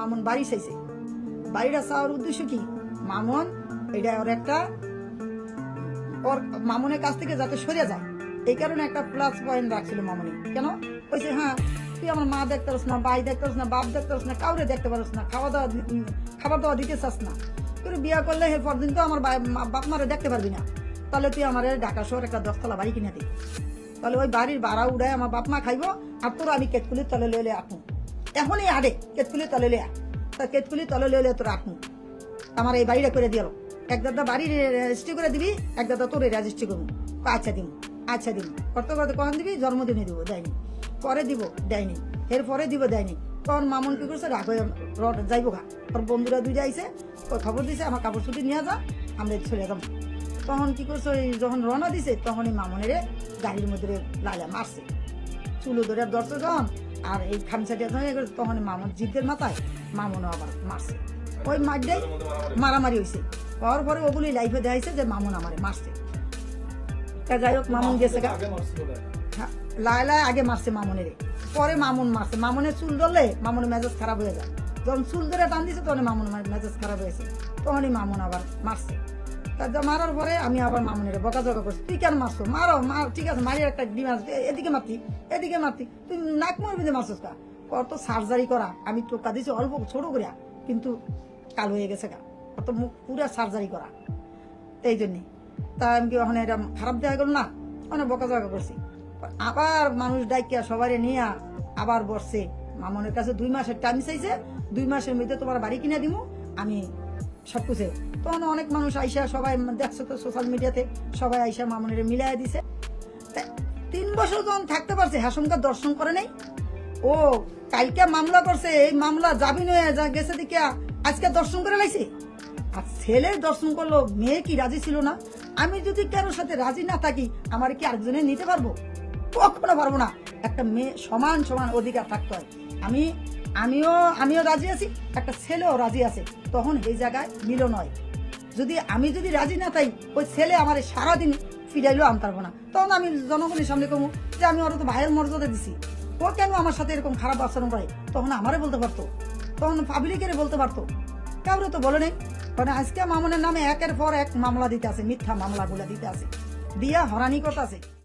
মামুন বাড়ি চাইছে। বাড়িটা চাওয়ার উদ্দেশ্য কি? মামুন, এটা ওর একটা, ওর মামুনের কাছ থেকে যাতে সরে যায়। এই কারণে একটা প্লাস পয়েন্ট রাখছিল মামুনি। কেন? কইছে হ্যাঁ তুই আমার মা দেখতে পারস না, ভাই দেখতে পারস না, বাপ দেখতে পারস না, কাউরে দেখতে পারস না, খাওয়া দাওয়া খাবার দাওয়া দিতে চাস না। তোর বিয়া করলে হে পরদিন তো আমার বাপ মারে দেখতে পারবি না। তাহলে তুই আমার ঢাকা শহর একটা দশতলা বাড়ি কিনে দিই তাহলে ওই বাড়ির ভাড়া উড়ায় আমার বাপ মা খাইবো, আর তোর আমি কেতকুলির তলে লইলে আঁকু এখনই আডে কেতকুলির তলে লিয়া তা কেতকুলির তলে লইলে তোর আঁকু আমার এই বাড়িটা করে দিল এক দাদা বাড়ি রেজিস্ট্রি করে দিবি, এক দাদা তোর রেজিস্ট্রি করব। আচ্ছা দিন আচ্ছা দিন। করতে করতে কখন দিবি? জন্মদিনে দিব, দেয়নি। পরে দিব, দেয়নি। এর পরে দিব, দেয়নি। তখন মামুন কি করছে? রাগ রড যাইবো গা। তোর বন্ধুরা দুইটা ওই খবর দিছে, আমার কাপড় ছুটি নিয়ে যা, আমরা চলে যাব। তখন কি করছে? ওই যখন রওনা দিছে, তখনই মামুনের গাড়ির মধ্যে লালা মারছে। চুলো ধরে ধরছে যখন আর এই খামসাটিয়া যখন ইয়ে তখন মামুন জিদের মাথায় মামুনও আবার মারছে। ওই মারটাই মারামারি হয়েছে হওয়ার পরে ওগুলি লাইফে দেখাইছে যে মামুন আমারে মারছে। তা যাই হোক মামুন গেছে গা। হ্যাঁ, লাই লাই আগে মারছে মামুনের। পরে মামুন মারছে। মামুনের চুল ধরলে মামুনের মেজাজ খারাপ হয়ে যায়। যখন চুল ধরে টান দিছে তখন মামুন মেজাজ খারাপ হয়েছে। তখনই মামুন আবার মারছে। তা মারার পরে আমি আবার মামুনের বকাঝকা করছি। তুই কেন মারছো? মারো, মার, ঠিক আছে, মারি একটা ডিম আছে এদিকে মারতি এদিকে মারতি। তুই নাক মারবি যে মারছিস কা? কত সার্জারি করা, আমি টোকা দিছি অল্প ছোট করিয়া, কিন্তু কাল হয়ে গেছে গা। কত মুখ পুরা সার্জারি করা। এই জন্যে। তা আমি কি ওখানে এটা খারাপ দেখা গেল না? অনেক বকাঝকা করছি। আবার মানুষ ডাইকিয়া সবাই নিয়ে আবার বসছে। মামনের কাছে দুই মাসের টাইম চাইছে, দুই মাসের মধ্যে তোমার বাড়ি কিনে দিব আমি সব কিছু। তখন অনেক মানুষ আইসা সবাই দেখছ তো সোশ্যাল মিডিয়াতে সবাই আইসা মামনের মিলাই দিছে। তিন বছর যখন থাকতে পারছে হাসমকার দর্শন করে নাই? ও, কালকে মামলা করছে, এই মামলা জামিন হয়ে যা, গেছে দেখিয়া আজকে দর্শন করে লাইছে? আর ছেলে দর্শন করল, মেয়ে কি রাজি ছিল না? আমি যদি কারোর সাথে রাজি না থাকি, আমার কি আরেকজনে নিতে পারব? কখনো পারব না। একটা মেয়ে সমান সমান অধিকার থাকতে হয়। আমি আমিও আমিও রাজি আছি, একটা ছেলেও রাজি আছে। তখন এই জায়গায় মিলন হয়। যদি আমি যদি রাজি না তাই ওই ছেলে আমার সারাদিন ফিরাইলেও আনতে পারব না। তখন আমি জনগণের সামনে কমু যে আমি ওরা তো ভাইয়ের মর্যাদা দিছি। ও কেন আমার সাথে এরকম খারাপ আচরণ করে? তখন আমারে বলতে পারতো। তখন পাবলিকের বলতে পারতো। কাউরে তো বলে নেই। কারণ আজকে মামনের নামে একের পর এক মামলা দিতে আছে, মিথ্যা মামলাগুলা দিতে আছে। দিয়া হরানি কথা আছে।